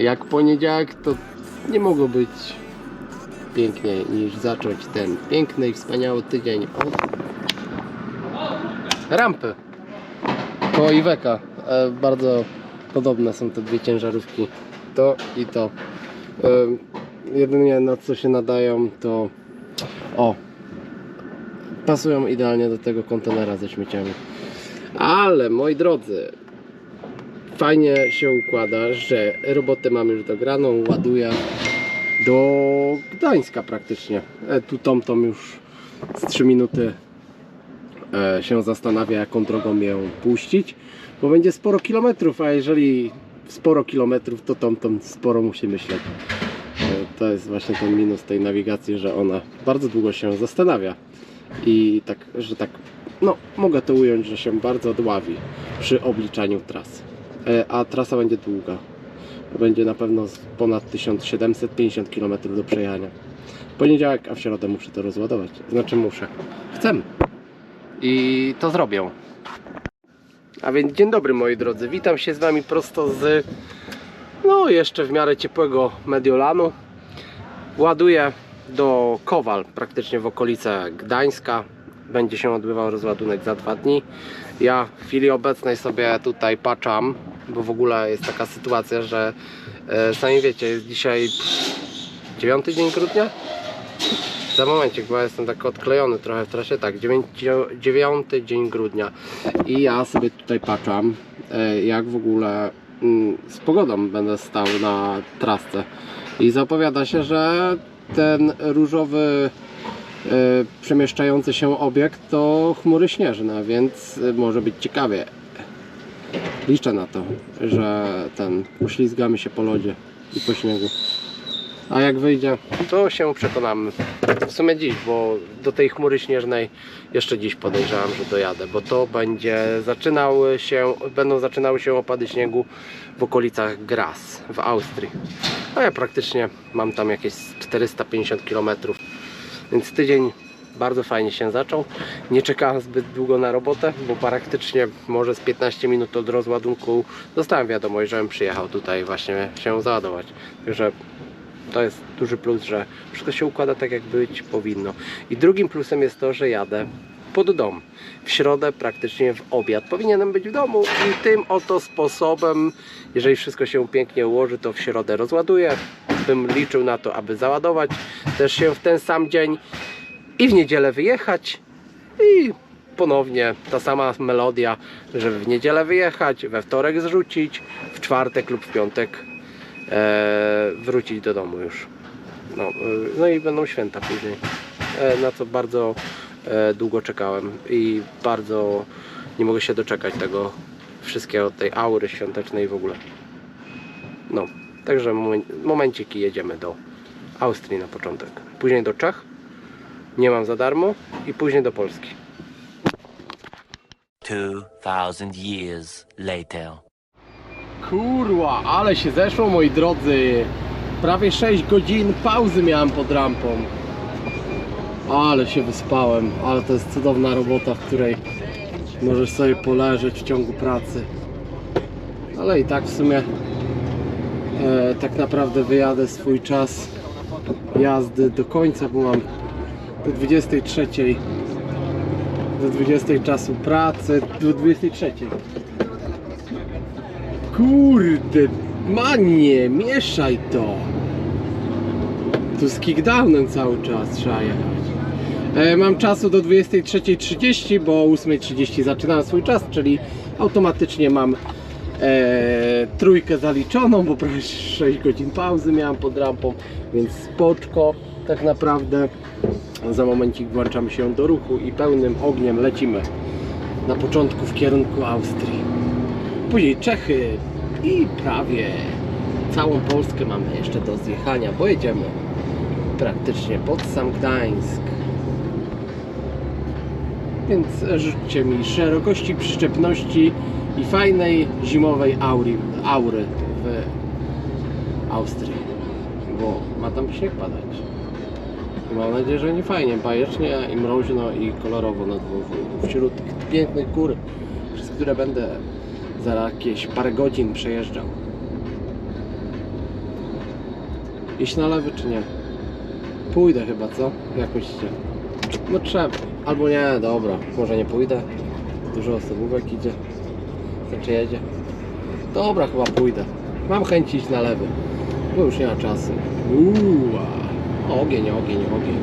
Jak poniedziałek, to nie mogło być piękniej niż zacząć ten piękny i wspaniały tydzień od rampy koło Iweka. E, bardzo podobne są te dwie ciężarówki. To i to. E, jedynie na co się nadają to o pasują idealnie do tego kontenera ze śmieciami. Ale moi drodzy, fajnie się układa, że robotę mam już dograną, ładuję do Gdańska praktycznie. E, tu TomTom już z 3 minuty e, się zastanawia jaką drogą ją puścić, bo będzie sporo kilometrów, a jeżeli sporo kilometrów, to TomTom sporo musi myśleć. E, To jest właśnie ten minus tej nawigacji, że ona bardzo długo się zastanawia i tak, że tak, no mogę to ująć, że się bardzo dławi przy obliczaniu trasy. E, A trasa będzie długa. Będzie na pewno ponad 1750 km do przejechania. Poniedziałek, a w środę muszę to rozładować. Znaczy muszę. Chcę. I to zrobię. A więc dzień dobry moi drodzy. Witam się z Wami prosto z no jeszcze w miarę ciepłego Mediolanu. Ładuję do Kowal, praktycznie w okolice Gdańska. Będzie się odbywał rozładunek za dwa dni. Ja w chwili obecnej sobie tutaj patrzam, bo w ogóle jest taka sytuacja, że e, sami wiecie, jest dzisiaj 9 dzień grudnia. Za momencik, bo ja jestem tak odklejony trochę w trasie. Tak, 9, 9 dzień grudnia. I ja sobie tutaj patrzam, e, jak w ogóle mm, z pogodą będę stał na trasce. I zapowiada się, że ten różowy przemieszczający się obiekt to chmury śnieżne, więc e, może być ciekawie. Liczę na to, że ten poślizgamy się po lodzie i po śniegu. A jak wyjdzie, to się przekonamy. W sumie dziś, bo do tej chmury śnieżnej jeszcze dziś podejrzewam, że dojadę, bo to będzie zaczynały się, będą zaczynały się opady śniegu w okolicach Graz w Austrii. A ja praktycznie mam tam jakieś 450 km. Więc tydzień bardzo fajnie się zaczął. Nie czekałem zbyt długo na robotę, bo praktycznie może z 15 minut od rozładunku dostałem wiadomość, żebym przyjechał tutaj właśnie się załadować. Także to jest duży plus, że wszystko się układa tak jak być powinno. I drugim plusem jest to, że jadę pod dom. W środę praktycznie w obiad powinienem być w domu i tym oto sposobem, jeżeli wszystko się pięknie ułoży, to w środę rozładuję. Bym liczył na to, aby załadować też się w ten sam dzień i w niedzielę wyjechać i ponownie ta sama melodia, żeby w niedzielę wyjechać, we wtorek zrzucić, w czwartek lub w piątek e, wrócić do domu już. No, e, no i będą święta później, e, na co bardzo e, długo czekałem i bardzo nie mogę się doczekać tego wszystkiego, tej aury świątecznej w ogóle. No, także momen- momencik i jedziemy do Austrii na początek. Później do Czech, nie mam za darmo i później do Polski. 2,000 years later. Kurwa, ale się zeszło moi drodzy. Prawie 6 godzin pauzy miałem pod rampą. Ale się wyspałem, ale to jest cudowna robota, w której możesz sobie poleżeć w ciągu pracy. Ale i tak w sumie e, tak naprawdę wyjadę swój czas jazdy do końca, bo mam do 23 do 20 czasu pracy, do 23 Kurde, manie, mieszaj to. Tu z kickdownem cały czas trzeba jechać. E, mam czasu do 23.30, bo o 8.30 zaczynam swój czas, czyli automatycznie mam e, trójkę zaliczoną, bo prawie 6 godzin pauzy miałem pod rampą, więc spoczko tak naprawdę. Za momencik włączamy się do ruchu i pełnym ogniem lecimy na początku w kierunku Austrii. Później Czechy i prawie całą Polskę mamy jeszcze do zjechania, bo jedziemy praktycznie pod sam Gdańsk. Więc życzcie mi szerokości przyczepności i fajnej zimowej aury, aury w Austrii, bo ma tam śnieg padać. I Mam nadzieję, że nie fajnie, bajecznie i mroźno i kolorowo na dworzu. Wśród tych pięknych gór, przez które będę za jakieś parę godzin przejeżdżał. Iść na lewy czy nie? Pójdę chyba, co? Jak myślicie? No trzeba. Albo nie, dobra, może nie pójdę. Dużo osobówek idzie. Znaczy jedzie. Dobra, chyba pójdę. Mam chęć iść na lewy. Bo już nie ma czasu. Uuu, ogień, ogień, ogień.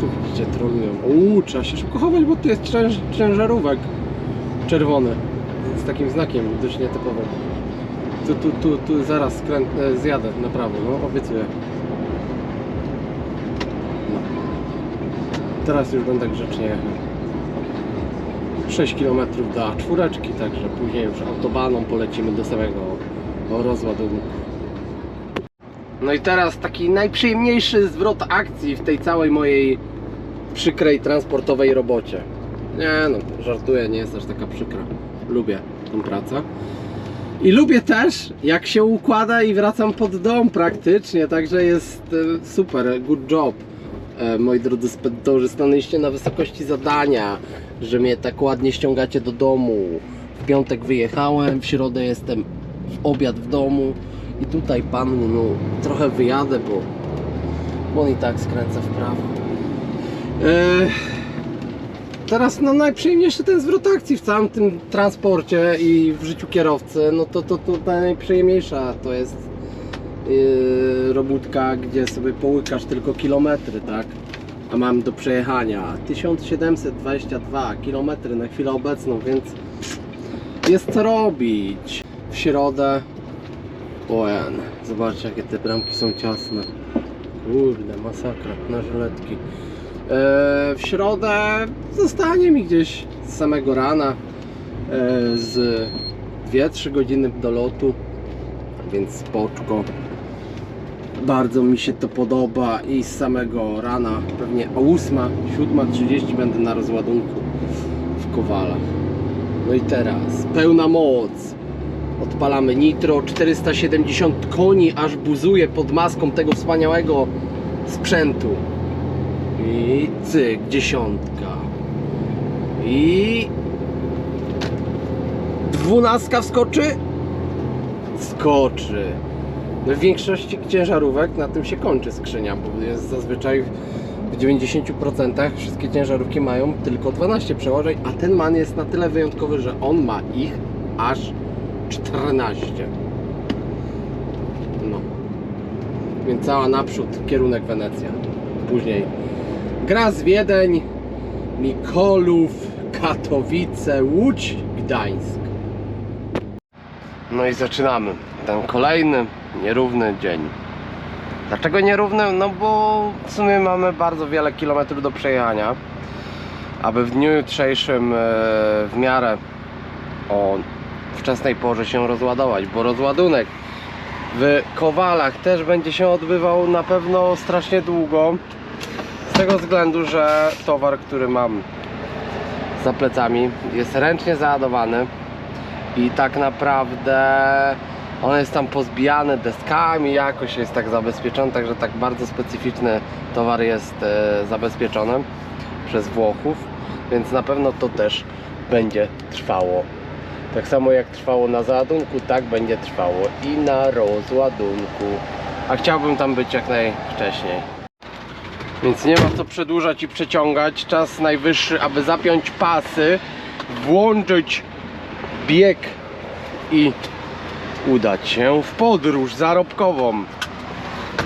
Tu widzicie, trolują. Uuu, trzeba się szybko chować, bo tu jest cięż, ciężarówek czerwony. Z takim znakiem dość nietypowym. Tu, tu, tu, tu zaraz e, zjadę na prawo, no obiecuję. No. Teraz już będę grzecznie jechał. 6 km do czwóreczki, także później już autobaną polecimy do samego rozładunku. No i teraz taki najprzyjemniejszy zwrot akcji w tej całej mojej przykrej transportowej robocie. Nie no, żartuję, nie jest aż taka przykra. Lubię tą pracę. I lubię też, jak się układa i wracam pod dom praktycznie, także jest e, super, good job. E, Moi drodzy spedytorzy, stanęliście na wysokości zadania, że mnie tak ładnie ściągacie do domu. W piątek wyjechałem, w środę jestem w obiad w domu i tutaj pan, no trochę wyjadę, bo, on i tak skręca w prawo. E, Teraz no najprzyjemniejszy ten zwrot akcji w całym tym transporcie i w życiu kierowcy, no to to, to najprzyjemniejsza to jest yy, robótka, gdzie sobie połykasz tylko kilometry, tak? A mam do przejechania 1722 km na chwilę obecną, więc jest co robić. W środę Ojen, zobaczcie jakie te bramki są ciasne. Kurde, masakra na żyletki. E, w środę zostanie mi gdzieś z samego rana e, z 2-3 godziny do lotu, więc spoczko. Bardzo mi się to podoba i z samego rana, pewnie o 8, 7.30 będę na rozładunku w Kowalach. No i teraz pełna moc. Odpalamy nitro 470 koni, aż buzuje pod maską tego wspaniałego sprzętu. I cyk, dziesiątka. I dwunastka wskoczy? Skoczy. W większości ciężarówek na tym się kończy skrzynia, bo jest zazwyczaj w 90% wszystkie ciężarówki mają tylko 12 przełożeń, a ten man jest na tyle wyjątkowy, że on ma ich aż 14. No. Więc cała naprzód, kierunek Wenecja. Później Graz Wiedeń, Mikolów, Katowice, Łódź, Gdańsk. No i zaczynamy. Ten kolejny, nierówny dzień. Dlaczego nierówny? No bo w sumie mamy bardzo wiele kilometrów do przejechania. Aby w dniu jutrzejszym e, w miarę o wczesnej porze się rozładować, bo rozładunek w Kowalach też będzie się odbywał na pewno strasznie długo. Z tego względu, że towar, który mam za plecami jest ręcznie załadowany i tak naprawdę on jest tam pozbijany deskami, jakoś jest tak zabezpieczony, także tak bardzo specyficzny towar jest e, zabezpieczony przez Włochów, więc na pewno to też będzie trwało. Tak samo jak trwało na załadunku, tak będzie trwało i na rozładunku. A chciałbym tam być jak najwcześniej. Więc nie ma co przedłużać i przeciągać. Czas najwyższy, aby zapiąć pasy, włączyć bieg i udać się w podróż zarobkową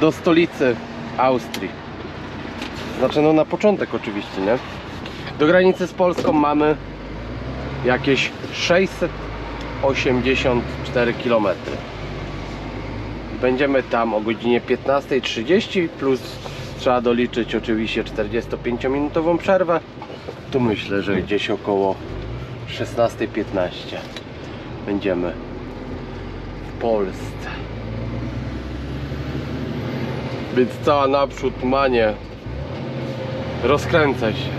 do stolicy Austrii. Znaczy no na początek oczywiście, nie? Do granicy z Polską mamy jakieś 684 km. Będziemy tam o godzinie 15.30 plus trzeba doliczyć oczywiście 45-minutową przerwę. Tu myślę, że gdzieś około 16.15 będziemy Polsce. Więc cała naprzód manie rozkręca się.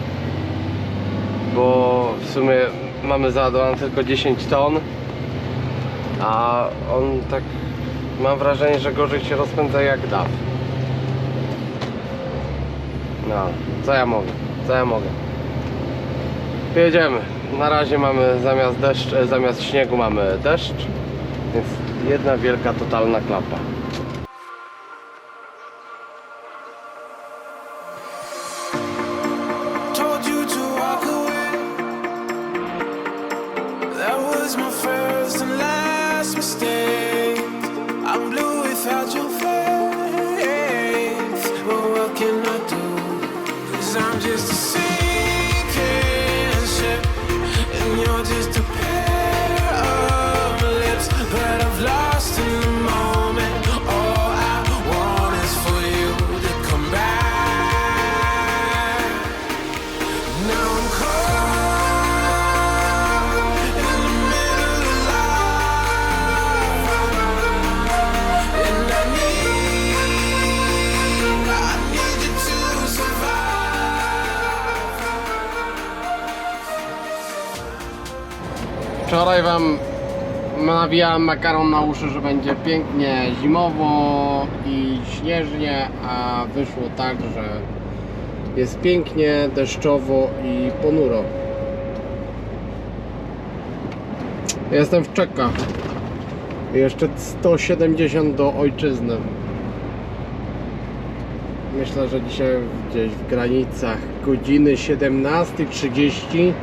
Bo w sumie mamy załadowane tylko 10 ton, a on tak mam wrażenie, że gorzej się rozpędza jak DAF. No, co ja mogę? Co ja mogę? Jedziemy. Na razie mamy zamiast deszcz, e, zamiast śniegu mamy deszcz, więc jedna wielka totalna klapa. Wam nawijałem makaron na uszy, że będzie pięknie zimowo i śnieżnie, a wyszło tak, że jest pięknie, deszczowo i ponuro. Jestem w Czekach. Jeszcze 170 do ojczyzny. Myślę, że dzisiaj gdzieś w granicach godziny 17.30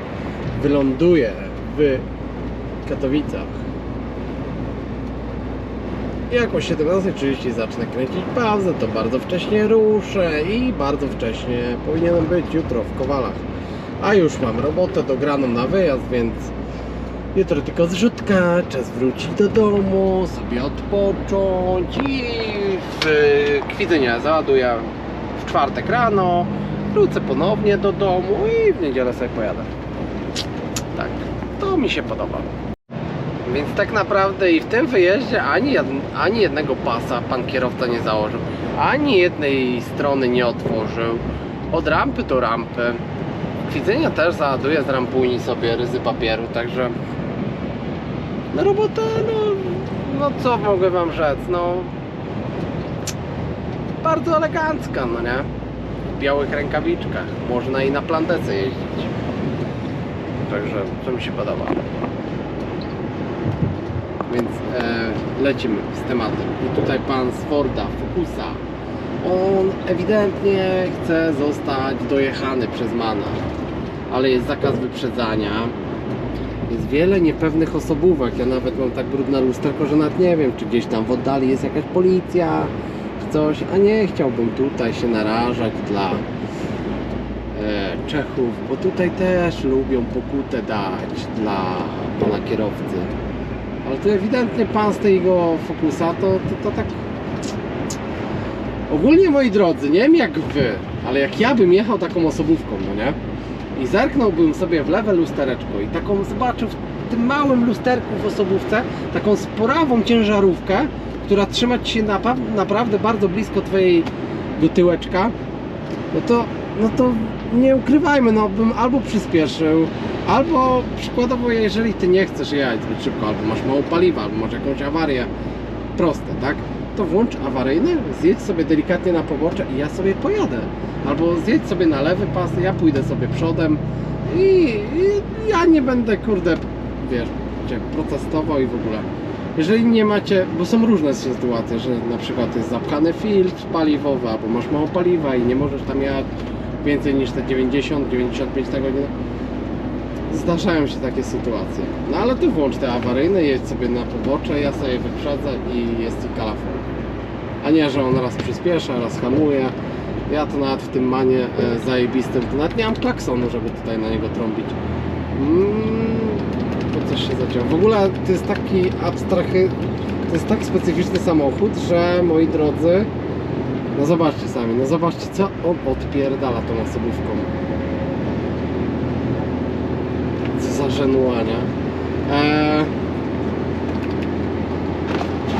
wyląduję w Katowicach. Jak o 17.30 zacznę kręcić pauzę, to bardzo wcześnie ruszę i bardzo wcześnie powinienem być jutro w Kowalach. A już mam robotę dograną na wyjazd, więc jutro tylko zrzutka, czas wrócić do domu, sobie odpocząć i w Kwidzynie załaduję w czwartek rano, wrócę ponownie do domu i w niedzielę sobie pojadę. Tak, to mi się podoba. Więc tak naprawdę i w tym wyjeździe ani, ani jednego pasa pan kierowca nie założył, ani jednej strony nie otworzył. Od rampy do rampy. Widzenia też załaduje z rampuni sobie ryzy papieru, także no robota, no, no co mogę wam rzec, no bardzo elegancka, no nie? W białych rękawiczkach, można i na plandece jeździć. Także to mi się podoba. Więc e, lecimy z tematem. I tutaj pan z Forda, Focusa, on ewidentnie chce zostać dojechany przez Mana, ale jest zakaz wyprzedzania. Jest wiele niepewnych osobówek. Ja nawet mam tak brudne lusterko, że nawet nie wiem, czy gdzieś tam w oddali jest jakaś policja, czy coś, a nie chciałbym tutaj się narażać dla e, Czechów, bo tutaj też lubią pokutę dać dla pana kierowcy. Ale to ewidentnie pan z tego Focusa to, to, to tak. Ogólnie moi drodzy, nie wiem jak wy, ale jak ja bym jechał taką osobówką, no nie? I zerknąłbym sobie w lewe lustereczko i taką zobaczył w tym małym lusterku w osobówce taką sporawą ciężarówkę, która trzyma ci się naprawdę bardzo blisko twojego tyłeczka, no to, no to nie ukrywajmy, no bym albo przyspieszył, albo przykładowo, jeżeli ty nie chcesz jechać zbyt szybko, albo masz mało paliwa, albo masz jakąś awarię, proste, tak? To włącz awaryjny, zjedź sobie delikatnie na pobocze i ja sobie pojadę. Albo zjedź sobie na lewy pas, ja pójdę sobie przodem i, i ja nie będę, kurde, wiesz, protestował i w ogóle. Jeżeli nie macie, bo są różne sytuacje, że na przykład jest zapchany filtr paliwowy, albo masz mało paliwa i nie możesz tam jechać więcej niż te 90-95 na godzinę. Zdarzają się takie sytuacje. No ale ty włącz te awaryjne, jedź sobie na pobocze, ja sobie wyprzedzę i jest i kalafon. A nie, że on raz przyspiesza, raz hamuje. Ja to nawet w tym manie e, zajebistym, to nawet nie mam klaksonu, żeby tutaj na niego trąbić. Mm, to coś się zacięło. W ogóle to jest taki abstrachy, to jest tak specyficzny samochód, że moi drodzy, no zobaczcie sami, no zobaczcie co on odpierdala tą osobówką. Co za żenuania. Eee...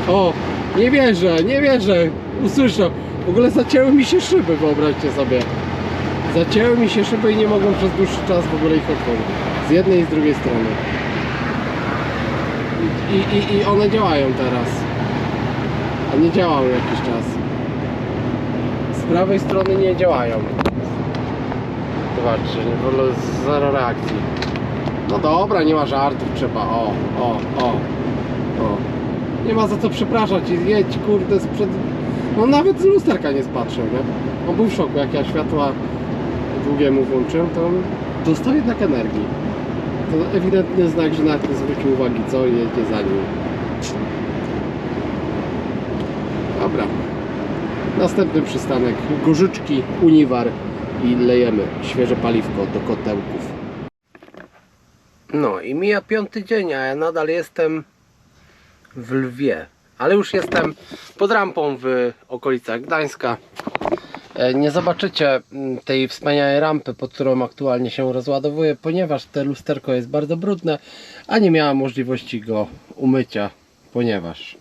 O, nie wierzę, nie wierzę. Usłyszę. W ogóle zacięły mi się szyby, wyobraźcie sobie. Zacięły mi się szyby i nie mogłem przez dłuższy czas w ogóle ich otworzyć. Z jednej i z drugiej strony. I, i, i one działają teraz. A nie działały jakiś czas. Prawej strony nie działają. Zobaczcie, w ogóle zero reakcji. No dobra, nie ma żartów, trzeba. O, o, o, o. Nie ma za co przepraszać i jedź kurde sprzed. No nawet z lusterka nie spatrzył, nie? On był w szoku, jak ja światła długiemu włączyłem, to dostał jednak energii. To ewidentny znak, że nawet nie zwrócił uwagi co jedzie za nim. Dobra. Następny przystanek Gorzyczki, Uniwar i lejemy świeże paliwko do kotełków. No i mija piąty dzień, a ja nadal jestem w Lwie. Ale już jestem pod rampą w okolicach Gdańska. E, Nie zobaczycie mm, tej wspaniałej rampy, pod którą aktualnie się rozładowuję, ponieważ te lusterko jest bardzo brudne, a nie miałem możliwości go umycia, ponieważ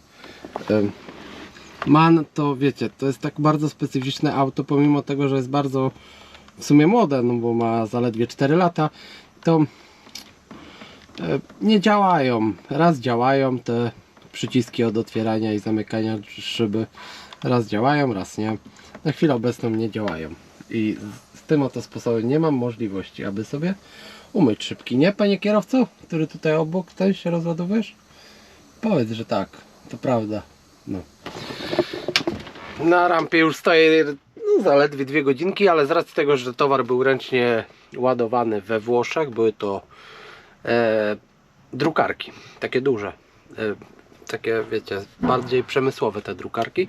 MAN to wiecie, to jest tak bardzo specyficzne auto, pomimo tego, że jest bardzo w sumie młode, no bo ma zaledwie 4 lata, to e, nie działają. Raz działają te przyciski od otwierania i zamykania szyby. Raz działają, raz nie. Na chwilę obecną nie działają. I z- tym oto sposobem nie mam możliwości, aby sobie umyć szybki. Nie, panie kierowco, który tutaj obok ten się rozładowujesz? Powiedz, że tak. To prawda. No. Na rampie już stoję no, zaledwie dwie godzinki, ale z racji tego, że towar był ręcznie ładowany we Włoszech, były to e, drukarki, takie duże. E, takie, wiecie, bardziej przemysłowe te drukarki.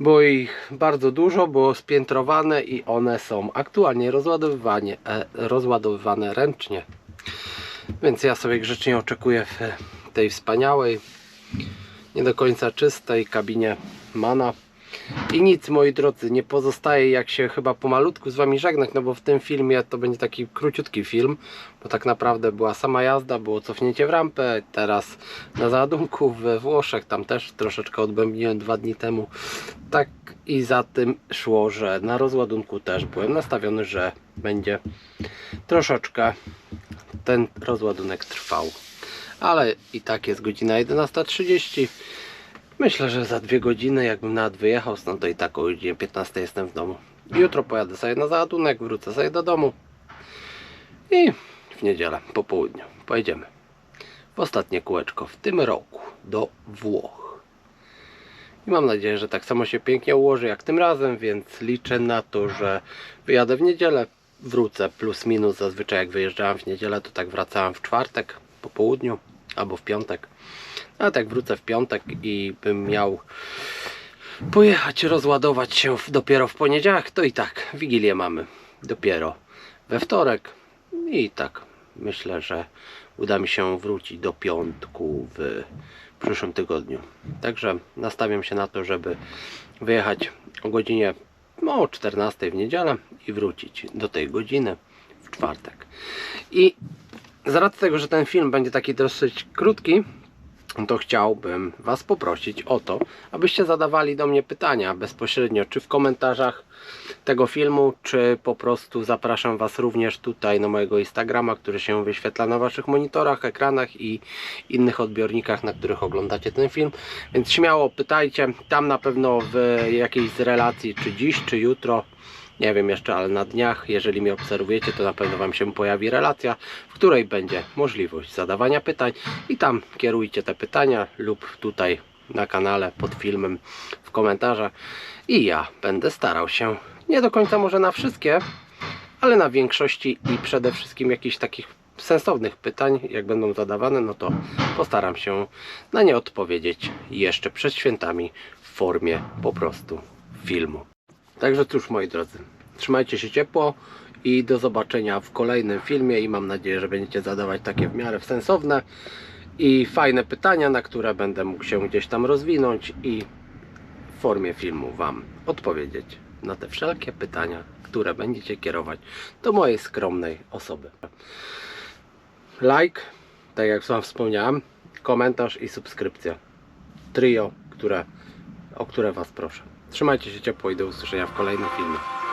Było ich bardzo dużo, było spiętrowane i one są aktualnie rozładowywanie, e, rozładowywane ręcznie. Więc ja sobie grzecznie oczekuję w tej wspaniałej, nie do końca czystej kabinie Mana. I nic moi drodzy, nie pozostaje jak się chyba pomalutku z wami żegnać, no bo w tym filmie to będzie taki króciutki film, bo tak naprawdę była sama jazda, było cofnięcie w rampę, teraz na załadunku we Włoszech, tam też troszeczkę odbębniłem dwa dni temu. Tak i za tym szło, że na rozładunku też byłem nastawiony, że będzie troszeczkę ten rozładunek trwał. Ale i tak jest godzina 11.30. Myślę, że za dwie godziny, jakbym nawet wyjechał stąd, to i tak o godzinie 15 jestem w domu. Jutro pojadę sobie na załadunek, wrócę sobie do domu i w niedzielę po południu pojedziemy w ostatnie kółeczko w tym roku do Włoch. I mam nadzieję, że tak samo się pięknie ułoży jak tym razem, więc liczę na to, że wyjadę w niedzielę, wrócę plus minus. Zazwyczaj jak wyjeżdżałem w niedzielę, to tak wracałem w czwartek po południu albo w piątek. A tak wrócę w piątek i bym miał pojechać rozładować się dopiero w poniedziałek, to i tak Wigilię mamy dopiero we wtorek i tak myślę, że uda mi się wrócić do piątku w przyszłym tygodniu. Także nastawiam się na to, żeby wyjechać o godzinie no, o 14 w niedzielę i wrócić do tej godziny w czwartek. I z racji tego, że ten film będzie taki dosyć krótki, to chciałbym Was poprosić o to, abyście zadawali do mnie pytania bezpośrednio, czy w komentarzach tego filmu, czy po prostu zapraszam Was również tutaj na mojego Instagrama, który się wyświetla na Waszych monitorach, ekranach i innych odbiornikach, na których oglądacie ten film. Więc śmiało pytajcie, tam na pewno w jakiejś z relacji, czy dziś, czy jutro, nie wiem jeszcze, ale na dniach, jeżeli mnie obserwujecie, to na pewno Wam się pojawi relacja, w której będzie możliwość zadawania pytań i tam kierujcie te pytania lub tutaj na kanale pod filmem w komentarzach i ja będę starał się, nie do końca może na wszystkie, ale na większości i przede wszystkim jakichś takich sensownych pytań, jak będą zadawane, no to postaram się na nie odpowiedzieć jeszcze przed świętami w formie po prostu filmu. Także cóż moi drodzy, trzymajcie się ciepło i do zobaczenia w kolejnym filmie i mam nadzieję, że będziecie zadawać takie w miarę sensowne i fajne pytania, na które będę mógł się gdzieś tam rozwinąć i w formie filmu Wam odpowiedzieć na te wszelkie pytania, które będziecie kierować do mojej skromnej osoby. Like, tak jak Wam wspomniałem, komentarz i subskrypcja. Trio, które, o które Was proszę. Trzymajcie się ciepło i do usłyszenia w kolejnym filmie.